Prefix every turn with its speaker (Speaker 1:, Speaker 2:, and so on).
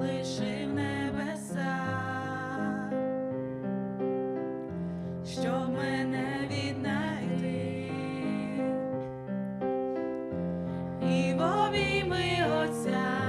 Speaker 1: лишив небеса, щоб мене віднайти, і в обійми Отця.